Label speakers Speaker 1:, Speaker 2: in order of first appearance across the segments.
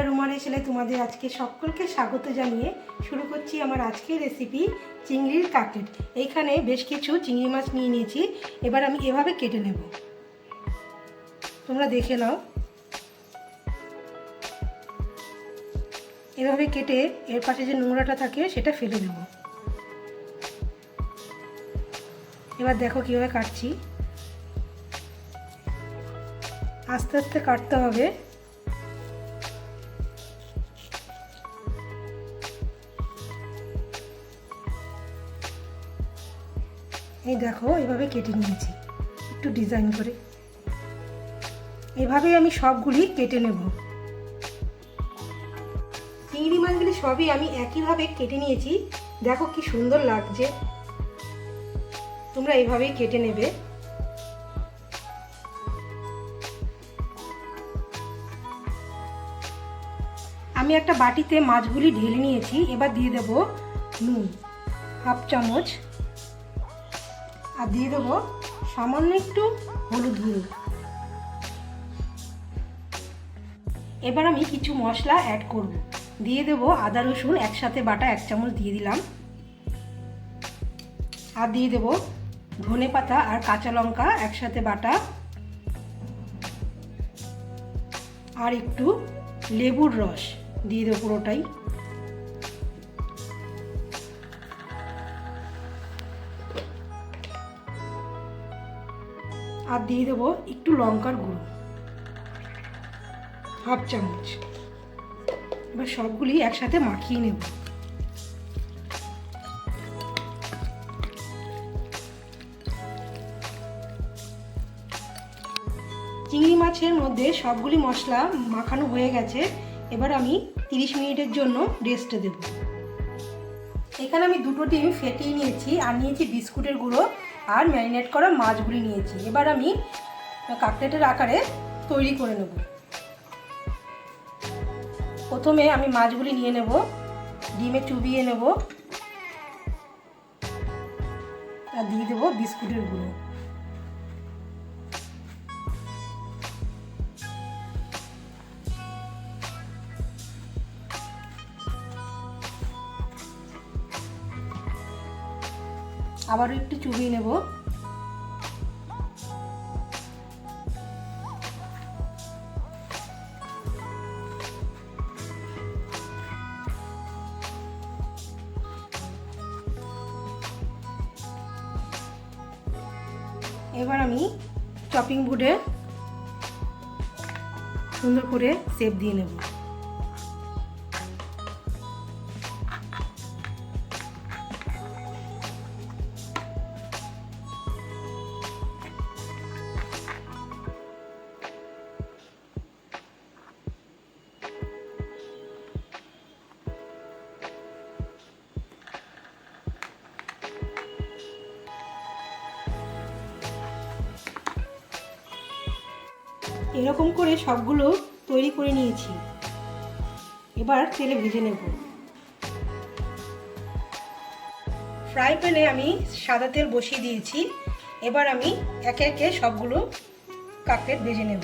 Speaker 1: বন্ধুরা রুমার ছেলে তোমাদের আজকে সকলকে স্বাগত জানিয়ে শুরু করছি আমার আজকের রেসিপি চিংড়ির কাটলেট এইখানে বেশ কিছু চিংড়ি মাছ নিয়ে নিয়েছি। এবার আমি এভাবে কেটে নেব। তোমরা দেখে নাও। এভাবে কেটে এর পাশে যে নোংরাটা থাকে সেটা ফেলে দেব। এবার দেখো কীভাবে কাটছি। আস্তে আস্তে কাটতে হবে। এই দেখো এভাবে কেটে নিয়েছি। একটু ডিজাইন করে। এভাবেই আমি সবগুলি কেটে নেব। চিংড়ি মাছগুলি সবই আমি একইভাবে কেটে নিয়েছি। দেখো কি সুন্দর লাগছে। তোমরা এইভাবেই কেটে নেবে। আমি একটা বাটিতে মাছগুলি ঢেলে নিয়েছি। এবার দিয়ে দেব নুন, হাফ চামচ। আর দিয়ে দেবো সামান্য একটু হলুদ গুঁড়ো। এবার আমি কিছু মশলা অ্যাড করব। দিয়ে দেবো আদা, রসুন একসাথে বাটা এক চামচ দিয়ে দিলাম। আর দিয়ে দেবো ধনে পাতা আর কাঁচা লঙ্কা একসাথে বাটা। আর একটু লেবুর রস দিয়ে দেবো পুরোটাই। আর দিয়ে দেবো একটু লঙ্কার গুঁড়ো। হাফ চামচ। এবার সবগুলি একসাথে মাখিয়ে নেব। চিংড়ি মাছের মধ্যে সবগুলি মশলা মাখানো হয়ে গেছে। এবার আমি 30 মিনিটের জন্য রেস্টে দেব। এখানে আমি দুটো ডিম ফেটিয়ে নিয়েছি, আর নিয়েছি বিস্কুটের গুঁড়ো আর ম্যারিনেট করা মাছগুলি নিয়েছি। এবার আমি কাকলেটের আকারে তৈরি করে নেব। প্রথমে আমি মাছগুলি নিয়ে নেব, ডিমে চুবিয়ে নেব, আর দিয়ে দেবো বিস্কুটের গুঁড়ো। আবারও একটু চুবিয়ে নেব। এবার আমি চপিং বোর্ডে সুন্দর করে সেপ দিয়ে নেব। এরকম করে সবগুলো তৈরি করে নিয়েছি। এবার তেলে ভেজে নেব। ফ্রাই প্যানে আমি সাদা তেল বসিয়ে দিয়েছি। এবার আমি একে একে সবগুলো কাকলেট ভেজে নেব।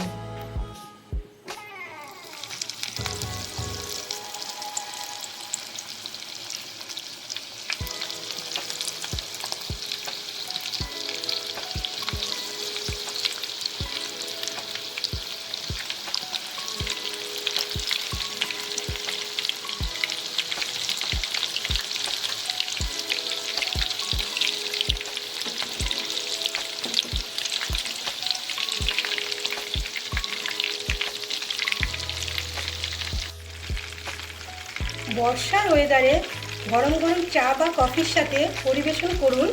Speaker 1: বর্ষার ওয়েদারে গরম গরম চা বা কফির সাথে পরিবেশন করুন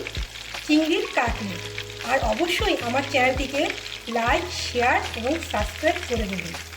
Speaker 1: চিংড়ির কাটলি। আর অবশ্যই আমার চ্যানেলটিকে লাইক শেয়ার এবং সাবস্ক্রাইব করে দেবেন।